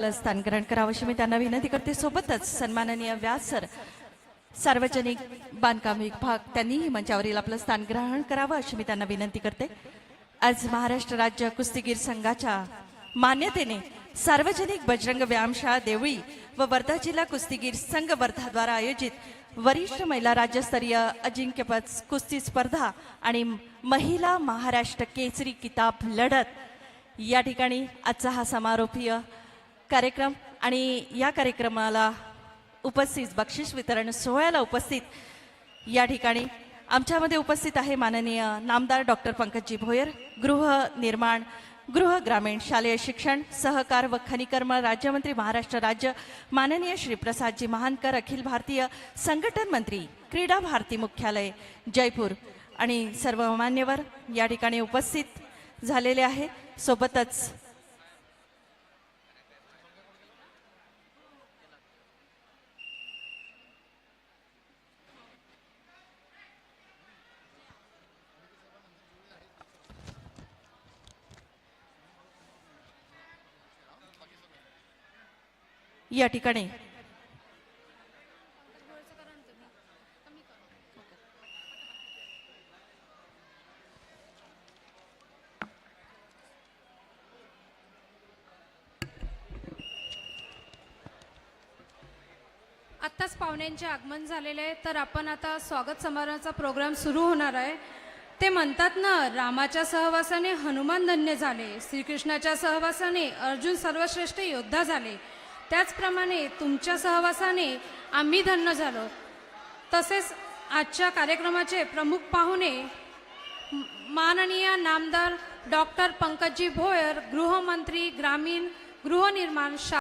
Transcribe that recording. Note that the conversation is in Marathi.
स्थान ग्रहण करावं अशी मी त्यांना विनंती करते. सोबतच सन्माननीय व्यास सर सार्वजनिक बांधकाम विभाग त्यांनीही मंचावरील आपलं स्थान ग्रहण करावं अशी मी त्यांना विनंती करते. आज महाराष्ट्र राज्य कुस्तीगीर संघाच्या मान्यतेने सार्वजनिक बजरंग व्यायामशाळा देवळी व वर्धा जिल्हा कुस्तीगीर संघ वर्धाद्वारा आयोजित वरिष्ठ महिला राज्यस्तरीय अजिंक्यपद कुस्ती स्पर्धा आणि महिला महाराष्ट्र केसरी किताब लढत या ठिकाणी आजचा हा समारोपीय कार्यक्रम आणि या कार्यक्रमाला उपस्थित बक्षीस वितरण सोहळ्याला उपस्थित या ठिकाणी आमच्यामध्ये उपस्थित आहे माननीय नामदार डॉक्टर पंकजी भोयर गृहनिर्माण गृह ग्रामीण शालेय शिक्षण सहकार व खनिकर्म राज्यमंत्री महाराष्ट्र राज्य माननीय श्री प्रसादजी महानकर अखिल भारतीय संघटन मंत्री क्रीडा भारती मुख्यालय जयपूर आणि सर्व मान्यवर या ठिकाणी उपस्थित झालेले आहे. सोबतच या ठिकाणी. आत्ताच पाहुण्यांचे आगमन झालेले आहे तर आपण आता स्वागत समारंभाचा प्रोग्राम सुरू होणार आहे. ते म्हणतात ना रामाच्या सहवासाने हनुमान धन्य झाले श्रीकृष्णाच्या सहवासाने अर्जुन सर्वश्रेष्ठ योद्धा झाले. त्याचप्रमाणे तुमच्या सहवासाने आम्ही धन्य झालो. तसेच आजच्या कार्यक्रमाचे प्रमुख पाहुणे माननीय नामदार डॉक्टर पंकजी भोयर गृहमंत्री ग्रामीण गृहनिर्माण शा